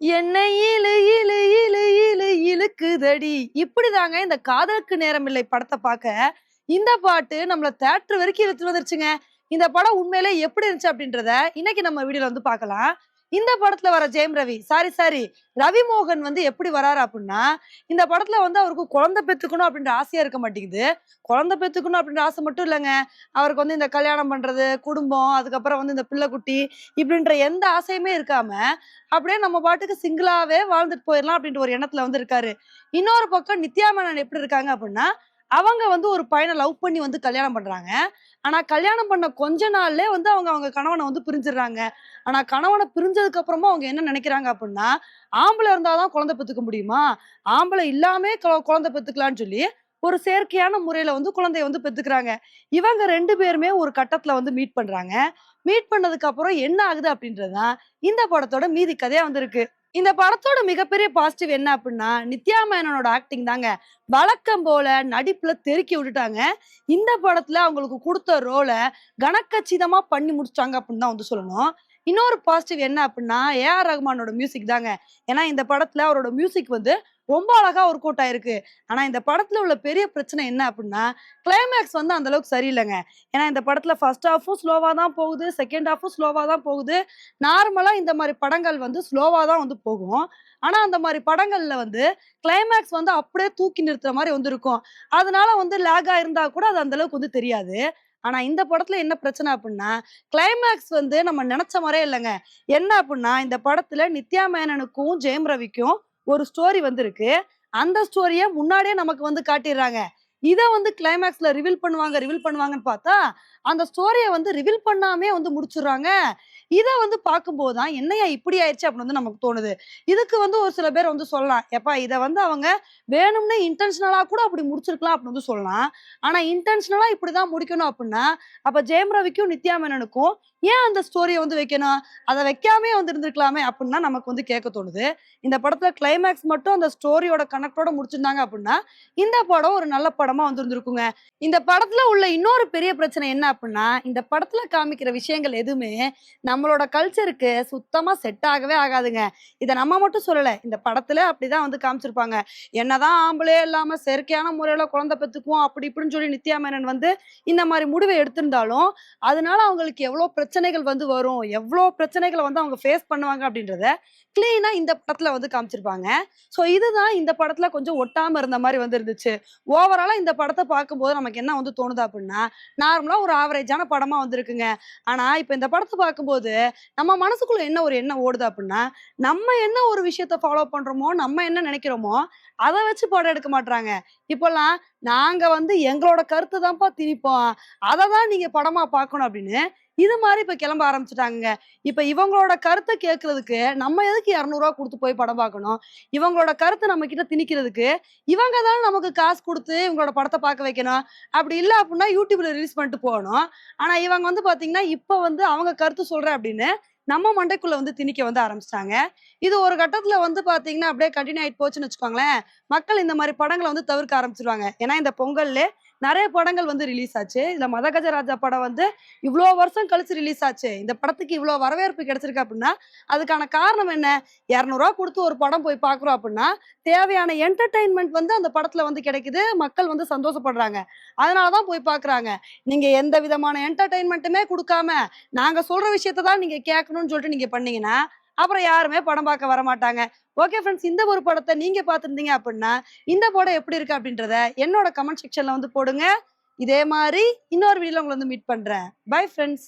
என்னை இழு இழு இழு இழு இழுக்குதடி. இப்படிதாங்க இந்த காதலுக்கு நேரமில்லை படத்தை பார்க்க. இந்த பாட்டு நம்மள தேட்டர் வரைக்கும் இழுத்து வந்துருச்சுங்க. இந்த படம் உண்மையிலே எப்படி இருந்துச்சு அப்படின்றத இன்னைக்கு நம்ம வீடியோல வந்து பார்க்கலாம். இந்த படத்துல வர ஜெயம் ரவி சாரி சாரி ரவி மோகன் வந்து எப்படி வராரு அப்படின்னா இந்த படத்துல வந்து அவருக்கு குழந்தை பெத்துக்கணும் அப்படின்ற ஆசையா இருக்க மாட்டேங்குது. குழந்தை பெத்துக்கணும் அப்படின்ற ஆசை மட்டும் இல்லைங்க. அவருக்கு வந்து இந்த கல்யாணம் பண்றது குடும்பம் அதுக்கப்புறம் வந்து இந்த பிள்ளைக்குட்டி இப்படின்ற எந்த ஆசையுமே இருக்காம அப்படியே நம்ம பாட்டுக்கு சிங்கிளாவே வாழ்ந்துட்டு போயிடலாம் அப்படின்ற ஒரு எண்ணத்துல வந்து இருக்காரு. இன்னொரு பக்கம் நித்யா மேனன் எப்படி இருக்காங்க அப்படின்னா அவங்க வந்து ஒரு பையனை லவ் பண்ணி வந்து கல்யாணம் பண்றாங்க. ஆனா கல்யாணம் பண்ண கொஞ்ச நாள்லயே வந்து அவங்க அவங்க கணவனை வந்து பிரிஞ்சிடுறாங்க. ஆனா கணவனை பிரிஞ்சதுக்கு அப்புறமா அவங்க என்ன நினைக்கிறாங்க அப்படின்னா ஆம்பளை இருந்தாதான் குழந்தை பெத்துக்க முடியுமா? ஆம்பளை இல்லாமே குழந்தை பெத்துக்கலாம்னு சொல்லி ஒரு செயற்கையான முறையில வந்து குழந்தைய வந்து பெத்துக்கிறாங்க இவங்க ரெண்டு பேருமே ஒரு கட்டத்துல வந்து மீட் பண்றாங்க. மீட் பண்ணதுக்கு அப்புறம் என்ன ஆகுது அப்படின்றதுதான் இந்த படத்தோட மீதி கதையா வந்திருக்கு. இந்த படத்தோட மிகப்பெரிய பாசிட்டிவ் என்ன அப்படின்னா நித்யா மேனனோட ஆக்டிங் தாங்க. வழக்கம் போல நடிப்புல தெருக்கி விட்டுட்டாங்க. இந்த படத்துல அவங்களுக்கு கொடுத்த ரோலை கனக்கச்சிதமா பண்ணி முடிச்சிட்டாங்க அப்படின்னு தான் வந்து சொல்லணும். இன்னொரு பாசிட்டிவ் என்ன அப்படின்னா ஏஆர் ரஹ்மானோட மியூசிக் தாங்க. ஏன்னா இந்த படத்துல அவரோட மியூசிக் வந்து ரொம்ப அழகா ஒர்க் அவுட் ஆயிருக்கு. ஆனா இந்த படத்துல உள்ள பெரிய பிரச்சனை என்ன அப்படின்னா கிளைமேக்ஸ் வந்து அந்த அளவுக்கு சரியில்லைங்க. ஏன்னா இந்த படத்துல ஃபர்ஸ்ட் ஹாஃபும் ஸ்லோவா தான் போகுது செகண்ட் ஹாஃபும் ஸ்லோவா தான் போகுது. நார்மலா இந்த மாதிரி படங்கள் வந்து ஸ்லோவா தான் வந்து போகும். ஆனா அந்த மாதிரி படங்கள்ல வந்து கிளைமேக்ஸ் வந்து அப்படியே தூக்கி நிறுத்துற மாதிரி வந்து இருக்கும். அதனால வந்து லேகா இருந்தா கூட அது அந்த அளவுக்கு வந்து தெரியாது. ஆனா இந்த படத்துல என்ன பிரச்சனை அப்படின்னா கிளைமேக்ஸ் வந்து நம்ம நினைச்ச மாதிரியே இல்லைங்க. என்ன அப்படின்னா இந்த படத்துல நித்யா மேனனுக்கும் ஜெயம் ரவிக்கும் ஒரு ஸ்டோரி வந்திருக்கு. அந்த ஸ்டோரியை முன்னாடியே நமக்கு வந்து காட்டிடுறாங்க. இதை வந்து கிளைமேக்ஸ்ல ரிவீல் பண்ணுவாங்க ரிவீல் பண்ணுவாங்கன்னு பார்த்தா அந்த ஸ்டோரியை வந்து ரிவீல் பண்ணாமே வந்து முடிச்சிடுறாங்க. இதை வந்து பார்க்கும்போது தான் என்னையா இப்படி ஆயிடுச்சு அப்படின்னு வந்து நமக்கு தோணுது. இதுக்கு வந்து ஒரு சில பேர் வந்து சொல்லலாம். எப்பா இதை வந்து அவங்க வேணும்னே இன்டென்ஷனலாக கூட அப்படி முடிச்சிருக்கலாம் அப்படின்னு வந்து சொல்லலாம். ஆனால் இன்டென்ஷனலாக இப்படி தான் முடிக்கணும் அப்படின்னா அப்போ ஜெயம் ரவிக்கும் நித்யா மேனனுக்கும் ஏன் அந்த ஸ்டோரியை வந்து வைக்கணும்? அதை வைக்காமே வந்து இருந்திருக்கலாமே அப்படின்னா நமக்கு வந்து கேட்க தோணுது. இந்த படத்தில் கிளைமேக்ஸ் மட்டும் அந்த ஸ்டோரியோட கனெக்டோட முடிச்சிருந்தாங்க அப்படின்னா இந்த படம் ஒரு நல்ல படமாக வந்து இருந்திருக்குங்க இந்த படத்தில் உள்ள இன்னொரு பெரிய பிரச்சனை என்ன அப்படின்னா இந்த படத்துல காமிக்கிற விஷயங்கள் எதுவுமே நம்மளோட கல்ச்சருக்கு சுத்தமா செட் ஆகவே ஆகாதுங்க. இதை நம்ம மட்டும் சொல்லல. இந்த படத்துல அப்படிதான் வந்து காமிச்சிருப்பாங்க. என்னதான் ஆம்பளே இல்லாம செயற்கையான முறையில குழந்தை பெற்றுக்குவோம் அப்படி இப்படின்னு சொல்லி நித்யா மேனன் வந்து இந்த மாதிரி முடிவை எடுத்திருந்தாலும் அதனால அவங்களுக்கு எவ்வளவு பிரச்சனைகள் வந்து வரும் எவ்வளவு பிரச்சனைகளை வந்து அவங்க ஃபேஸ் பண்ணுவாங்க அப்படின்றத கிளீனா இந்த படத்துல வந்து காமிச்சிருப்பாங்க. ஸோ இதுதான் இந்த படத்துல கொஞ்சம் ஒட்டாம இருந்த மாதிரி வந்து இருந்துச்சு. ஓவராலா இந்த படத்தை பார்க்கும்போது நமக்கு என்ன வந்து தோணுது அப்படின்னா நார்மலா ஒரு ஆவரேஜான படமா வந்திருக்குங்க. ஆனா இப்ப இந்த படத்தை பார்க்கும்போது நம்ம மனசுக்குள்ள என்ன ஒரு எண்ணம் ஓடுது அப்படின்னா நம்ம என்ன ஒரு விஷயத்த ஃபாலோ பண்றோமோ நம்ம என்ன நினைக்கிறோமோ அதை வச்சு படம் எடுக்க மாட்றாங்க. இப்போல்லாம் நாங்க வந்து எங்களோட கருத்து தான்ப்பா திணிப்போம். அதை தான் நீங்க படமா பார்க்கணும் அப்படின்னு இது மாதிரி இப்ப கிளம்ப ஆரம்பிச்சுட்டாங்க இப்ப இவங்களோட கருத்தை கேட்கறதுக்கு நம்ம எதுக்கு இரநூறுவா கொடுத்து போய் படம் பார்க்கணும்? இவங்களோட கருத்தை நம்ம கிட்ட திணிக்கிறதுக்கு இவங்க தானே நமக்கு காசு கொடுத்து இவங்களோட படத்தை பார்க்க வைக்கணும். அப்படி இல்லை அப்படின்னா யூடியூப்ல ரிலீஸ் பண்ணிட்டு போகணும். ஆனா இவங்க வந்து பாத்தீங்கன்னா இப்ப வந்து அவங்க கருத்து சொல்றேன் அப்படின்னு நம்ம மண்டைக்குள்ள வந்து திணிக்க வந்து ஆரம்பிச்சிட்டாங்க. இது ஒரு கட்டத்துல வந்து பாத்தீங்கன்னா அப்படியே கண்டினியூ ஆயிட்டு போச்சுன்னு வச்சுக்கோங்களேன். மக்கள் இந்த மாதிரி படங்களை வந்து தவிர்க்க ஆரம்பிச்சிருவாங்க. ஏன்னா இந்த பொங்கல்ல நிறைய படங்கள் வந்து ரிலீஸ் ஆச்சு. இந்த மதகஜராஜா படம் வந்து இவ்வளோ வருஷம் கழிச்சு ரிலீஸ் ஆச்சு. இந்த படத்துக்கு இவ்வளோ வரவேற்பு கிடைச்சிருக்கு அப்படின்னா அதுக்கான காரணம் என்ன? இரநூறுவா கொடுத்து ஒரு படம் போய் பார்க்குறோம் அப்படின்னா தேவையான என்டர்டைன்மெண்ட் வந்து அந்த படத்துல வந்து கிடைக்குது. மக்கள் வந்து சந்தோஷப்படுறாங்க. அதனால தான் போய் பார்க்குறாங்க. நீங்க எந்த விதமான என்டர்டைன்மெண்ட்டுமே கொடுக்காம நாங்க சொல்ற விஷயத்தை தான் நீங்க கேட்கணும்னு சொல்லிட்டு நீங்க பண்ணீங்கன்னா அப்புறம் யாருமே படம் பார்க்க வர மாட்டாங்க ஓகே ஃப்ரெண்ட்ஸ் இந்த ஒரு படத்தை நீங்க பார்த்துருந்தீங்க அப்படின்னா இந்த படம் எப்படி இருக்கு அப்படின்றத என்னோட கமெண்ட் செக்ஷன்ல வந்து போடுங்க. இதே மாதிரி இன்னொரு வீடியோல உங்களை வந்து மீட் பண்றேன். Bye friends